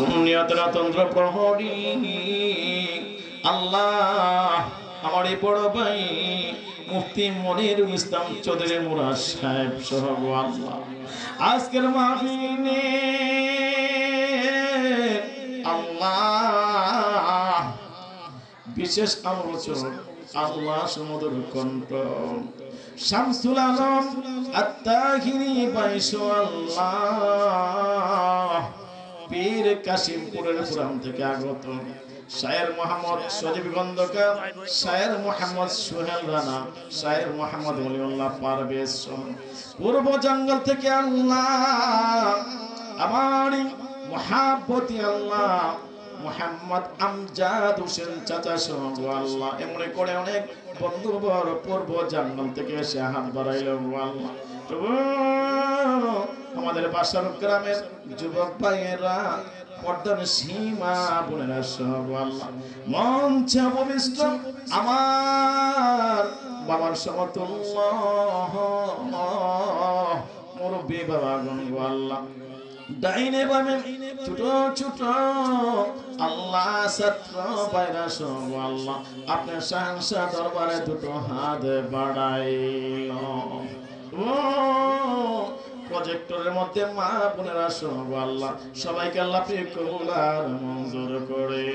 সুন্নিয়তরা তন্ত্র প্রহরী। আল্লাহ আমার এই বড় ভাই মুফতি মনিরুল ইসলাম চৌধুরী মুরাদ সাহেব সহ আল্লাহ। আজকের মাহফিলে আল্লাহ বিশেষ আলোচক আল্লাহ সমুদ্র কণ্ঠ। শামসুল আলম আত্মাহিনী বাইশো আল্লাহ। পীর কাশিমপুরের পুরাণ থেকে আগত। মোহাম্মদ শায়ের মোহাম্মদ সোহেল রানা মোহাম্মদ পূর্ব জঙ্গল থেকে আল্লাহ মহাব্বতী আল্লাহ, মোহাম্মদ আমজাদ হোসেন চাচা সহ আল্লাহ, এমনি করে অনেক বন্ধু বড় পূর্ব জঙ্গল থেকে এসে হাত বাড়াইল আল্লাহ তবু আমাদের বাসার গ্রামের যুবক ভাইয়েরা, পর্দার সীমা বোনেরা সব আল্লাহ। মঞ্চে আমার বাবার সমতুল্য মুরব্বী বাবা গঙ্গ আল্লাহ। ডাইনে বামে ছোট ছোট আল্লাহ ছাত্র বাইরা সব আল্লাহ। আপনার সাংসা দরবারে দুটো হাত বাড়াইল। ও প্রজেক্টরের মধ্যে মা বোনেরা সব আল্লাহ। সবাইকে আল্লাহ প্রিয় কবুলার মঞ্জুর করে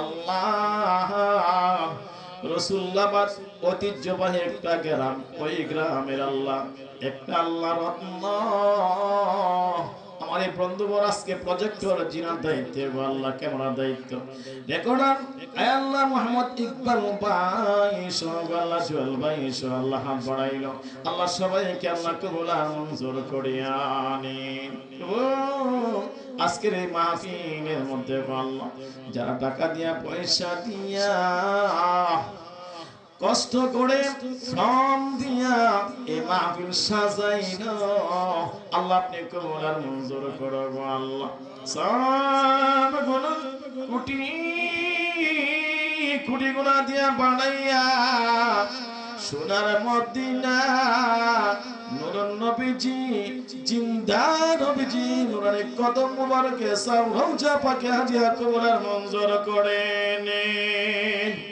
আল্লাহ রসুল্লাবাদ ঐতিহ্যবাহী একটা গ্রাম, ওই গ্রামের আল্লাহ, একটা আল্লাহ। রত্ন এই বন্ধুবর আজকে প্রজেক্টর জিনার দায়িত্ব। আল্লাহ ক্যামেরার দায়িত্ব? রেকর্ডার আয় আল্লাহ মোহাম্মদ ইকবাল ভাই সব আল্লাহ জুয়েল ভাই, সব আল্লাহ হাত বাড়াইল। আল্লাহ সবাইকে আল্লাহ কবুল মঞ্জুর করিয়া ও, আজকের এই মাহফিলের মধ্যে আল্লাহ যারা টাকা দিয়া, পয়সা দিয়া কষ্ট করে শ্রম দিয়া এই মাহফিল সাজাইল। আল্লাহ আপনি কবুল আর মঞ্জুর করো গো আল্লাহ। সব গুণ কুটি কুটি গুণা দিয়া বানাইয়া সোনার মদিনা, নুরন নবীজি, জিন্দা নবীজি, নুরানি কদম মুবারকে সব রওজা পাকে হাজিয়া কবুল আর মঞ্জুর করে নিন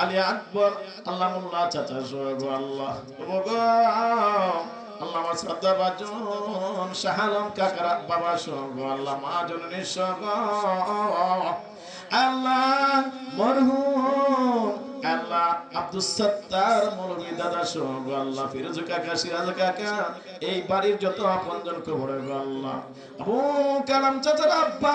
আলী আকবর আল্লাহ মোল্লা চাচা সোহেব, আল্লাহ। আল্লাহ বাবা আল্লাহ আল্লাহ আব্দুল দাদা আল্লাহ কাকা, সিরাজ কাকা, এই বাড়ির যত আপনজন কবরে গো আল্লাহ কালাম চাচার আব্বা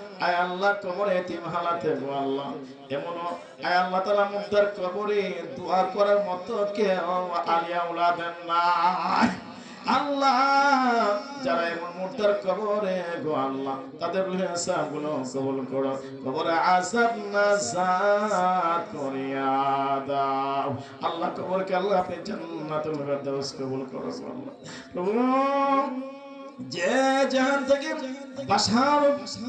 আয় আল্লাহ কবরে এতিম হালাতে গো আল্লাহ। এমন আয় আল্লাহ তাআলা মুদ্দার কবরে দোয়া করার মতো কেউ আলিয়া উলাদেন না আল্লাহ, যারা এমন মুর্দার কবরে গো আল্লাহ, তাদের রুহে আসাবগুলো কবুল করো। কবরে আসাব নাজাত করিয়া দাও। আল্লাহ কবরকে আল্লাহ আপনি জান্নাতুল ফেরদাউস কবুল করো আল্লাহ। প্রভু যে জাহান থেকে বাসার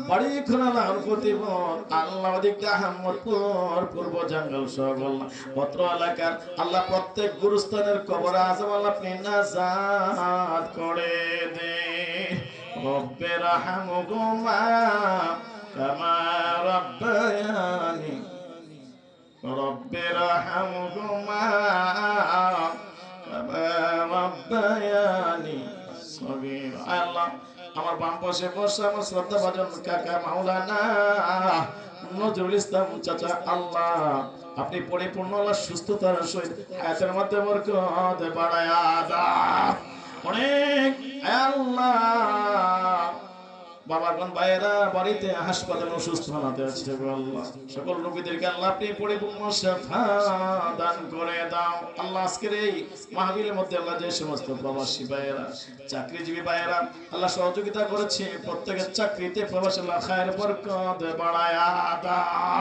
বাড়ি খোলালার প্রতিপদ আল্লাহ দিকটা আহমদপুর পূর্ব জঙ্গল সগল পত্র এলাকার আল্লাহ প্রত্যেক গুরুস্থানের কবর আজম আল্লাহ নাজাত করে দে রব্বে রাহমুকুমা কামা রব্বায়ানি। রব্বে রাহমুকুমা কামা রব্বায়ানি। আল্লাহ, আমার বাম পাশে বসে আমার শ্রদ্ধা ভাজন কাকা মাওলানা নজরুল ইসলাম চাচা, আল্লাহ, আপনি পরিপূর্ণ আল্লাহ সুস্থতার সহিত হায়াতের মধ্যে বরকত অনেক আল্লাহ বাবাগণ ভাইয়েরা বাড়িতে হাসপাতালে অসুস্থ হালাতে আছে আল্লাহ। সকল রোগীদেরকে আল্লাহ আপনি পরিপূর্ণ দান করে দাও। আল্লাহ আজকের এই মাহবিলের মধ্যে আল্লাহ যে সমস্ত প্রবাসী ভাইয়েরা, চাকরিজীবী ভাইয়েরা, আল্লাহ সহযোগিতা করেছে, প্রত্যেকের চাকরিতে প্রবাসী আল্লাহ খায়ের বরকত বাড়ায়া দাও।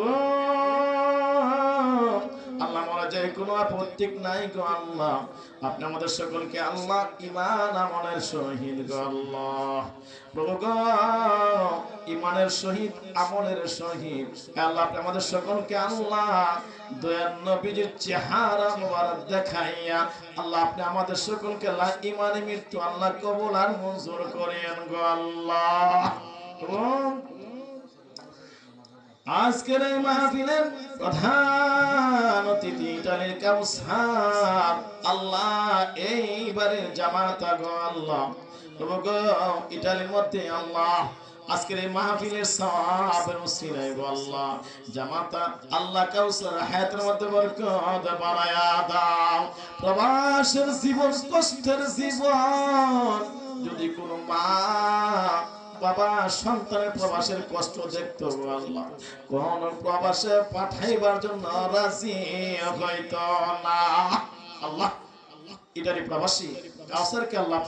ও আল্লাহ মোরা যে কোনো আপত্তিক নাই গো আল্লাহ। আপনি আমাদের সকলকে আল্লাহ ইমান আমলের শহীদ গো আল্লাহ। প্রভু গো ইমানের শহীদ, আমলের শহীদ। আল্লাহ, আপনি আমাদের সকলকে আল্লাহ দয়ার নবীজির চেহারা মোবারক দেখাইয়া আল্লাহ, আপনি আমাদের সকলকে আল্লাহ ইমানে মৃত্যু আল্লাহ কবুল আর মঞ্জুর করেন গো আল্লাহ। আজকের এই মাহফিলের প্রধান অতিথি ইটালির কাউসার। আল্লাহ, এইবারে জামাতা গো আল্লাহ। তবু গো, ইটালির মধ্যে আল্লাহ, আজকের এই মাহফিলের সওয়াবের উসিলায় গো আল্লাহ। জামাতা, আল্লাহ কাউসার, হায়াতের মধ্যে বরকত বাড়ায়া দাও। প্রবাসের জীবন, কষ্টের জীবন, যদি কোনো মা বাবা সন্তানের প্রবাসের কষ্ট দেখতো আল্লাহ। কোন প্রবাসে পাঠাইবার জন্য রাজি হইতো না। আল্লাহ এটারই প্রবাসী, কাউসারকে আল্লাহ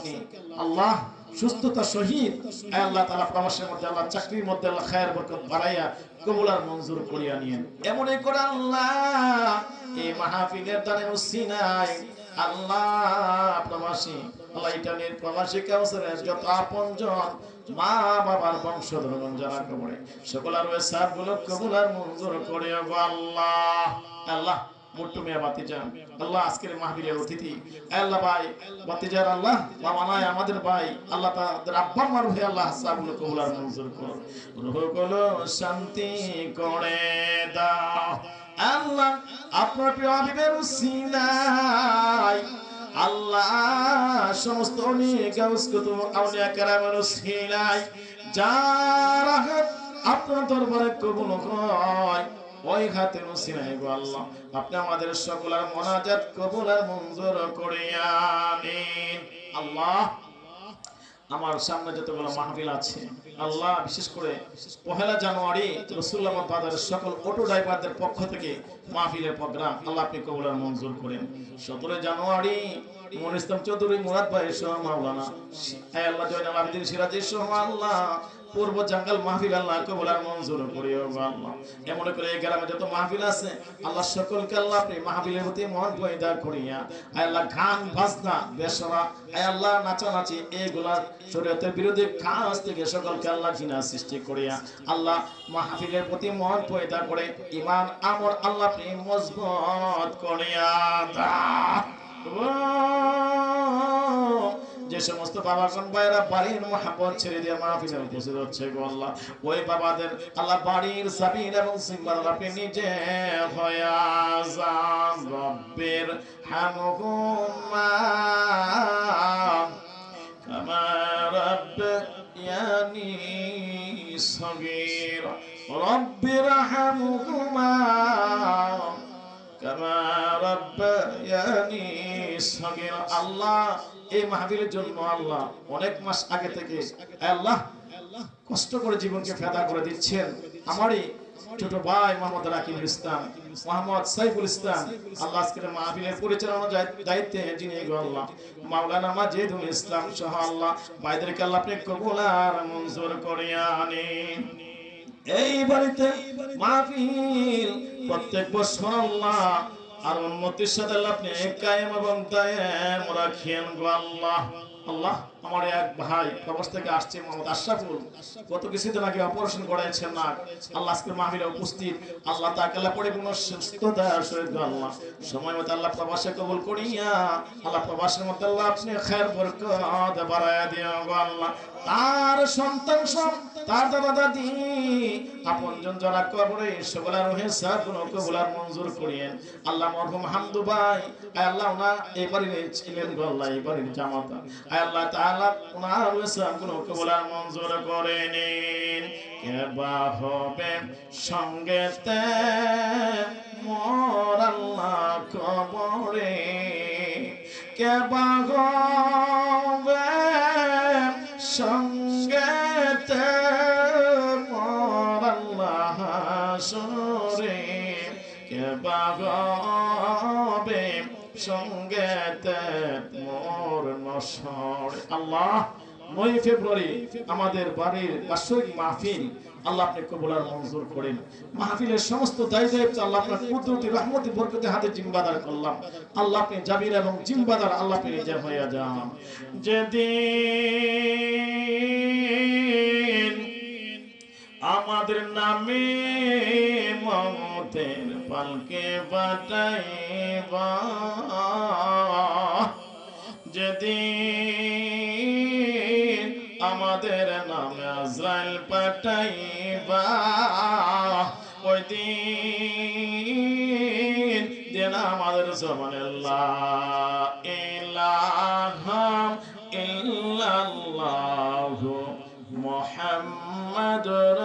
আল্লাহ সুস্থতা সহিত আল্লাহ তাআলা প্রবাসের মধ্যে, আল্লাহ চাকরির মধ্যে, আল্লাহ খায়ের বরকত বাড়াইয়া কবুল আর মঞ্জুর করিয়া নিয়েন। এমনই করে আল্লাহ, এই মাহফিলের দানে উসিনায় আল্লাহ প্রবাসী, আল্লাহ ইটালির প্রবাসী কাউসারের যত আপনজন বাবার ওই করে আল্লাহ। আল্লাহ বাতিজা আল্লাহ আল্লাহ ভাই আল্লাহ, বাবা আমাদের ভাই, আল্লাহ তাদের আব্বা মার হয়ে আল্লাহ সাবগুলো কবুল আর মঞ্জুর কর। শান্তি করে দাও। আল্লাহ, আপনার প্রিয় হাবিবের উসিলায় আল্লাহ, সমস্ত অনেক কবুল হয় গো আল্লাহ, আপনি আমাদের সকলের মোনাজাত কবুল আর মঞ্জুর করিয়া আল্লাহ আমার সামনে যতগুলো মাহফিল আছে, আল্লাহ, বিশেষ করে পহেলা জানুয়ারি রসুল্লাহ বাজারের সকল অটো ড্রাইভারদের পক্ষ থেকে মাহফিলের প্রোগ্রাম, আল্লাহ আপনি কবুলার মঞ্জুর করেন। সতেরো জানুয়ারি মন ইসলাম চৌধুরী, মুরাদ ভাই সহ মাওলানা আল্লাহ জয়নাল আবেদিন সিরাজের সহ আল্লাহ পূর্ব জঙ্গল মাহফিল আল্লাহ কবুল আর মঞ্জুর করিও আল্লাহ এমন করে এই গ্রামে যত মাহফিল আছে, আল্লাহ সকলকে আল্লাহ আপনি মাহফিলের প্রতি মন পয়দা করিয়া, আয় আল্লাহ গান, বাজনা, বেসরা, আয় আল্লাহ নাচানাচি এইগুলা শরীয়তের বিরোধী কাজ থেকে সকলকে আল্লাহ ঘৃণা সৃষ্টি করিয়া, আল্লাহ মাহফিলের প্রতি মন পয়দা করে ইমান আমর আল্লাহ আপনি মজবুত করিয়া দাও। যে সমস্ত বাবা কোন ভাইরা বাড়ির মহাব্বত ছেড়ে দিয়ে মাহফিলে উপস্থিত হচ্ছে গো আল্লাহ। ওই বাবাদের আল্লাহ বাড়ির সাবির এবং সিম্বার আপনি নিজে হয়া যান রব্বের হামহুমা সগীর। রব্বির হামহুমা আল্লাহ। এই মাহফিলের জন্য আল্লাহ অনেক মাস আগে থেকে আল্লাহ কষ্ট করে জীবনকে ফেদা করে দিচ্ছেন। আমারই ছোট ভাই মোহাম্মদ ইসলাম, মোহাম্মদ সাইফুল ইসলাম, আল্লাহ পরিচালনা দায়িত্বে যিনি আল্লাহ। মাওলানা মাজেদুল ইসলাম সহ আল্লাহ। ভাইদেরকে আল্লাহ আর মঞ্জুর করিয়া এই বাড়িতে মাহফিল প্রত্যেক বছর আল্লাহ আর উন্নতির সাথে আপনি কায়েম এবং দায়েম রাখিয়েন গো আল্লাহ। আল্লাহ আমার এক ভাই প্রবাস থেকে আসছে, মোহাম্মদ আশরাফুল। গত কিছুদিন আগে অপারেশন করাইছেন না। আল্লাহ আজকে মাহফিলে উপস্থিত। আল্লাহ তাকে আল্লাহ পরিপূর্ণ সুস্থতা গো আল্লাহ। সময় মতো আল্লাহ প্রবাসে কবুল করিয়া আল্লাহ প্রবাসের মধ্যে আল্লাহ আপনি খায়ের বরকত বাড়ায়া দিও গো আল্লাহ। তার সন্তান সব, তার দাদা দাদি, আপনজন যারা কবরে সকলের রহে গুণ কবুলার মঞ্জুর করিয়েন। আল্লাহ মরহুম হামদু ভাই আল্লাহ ওনা, এই বাড়ির ছিলেন গো আল্লাহ জামাতা। আল্লাহ তাআলা ওনার ইসলাম কোন কবুল আর মঞ্জুর করে নিন কে বা হবে সঙ্গেতে মোর আল্লাহ কবরে। কে বা হবে সঙ্গেতে মোর আল্লাহ হাসরে। কে বা হবে সঙ্গেতে নসরে আল্লাহ, নয় ফেব্রুয়ারি আমাদের বাড়ির বার্ষিক মাহফিল, আল্লাহ আপনি কবুলার মঞ্জুর করেন। মাহফিলের সমস্ত দায় দায়িত্ব আল্লাহ আপনার কুদরতি রহমতি বরকতে হাতে জিম্বাদার করলাম। আল্লাহ আপনি জাবির এবং জিম্বাদার আল্লাহ আপনি নিজে হইয়া যান। যেদিন আমাদের নামে মমতের পালকে বাটাইবা যেদিন আমাদের নামে আজরাইল পাঠাইবা ওই দিন আমাদের জমানে ইলাহা ইল্লাল্লাহু মুহাম্মাদুর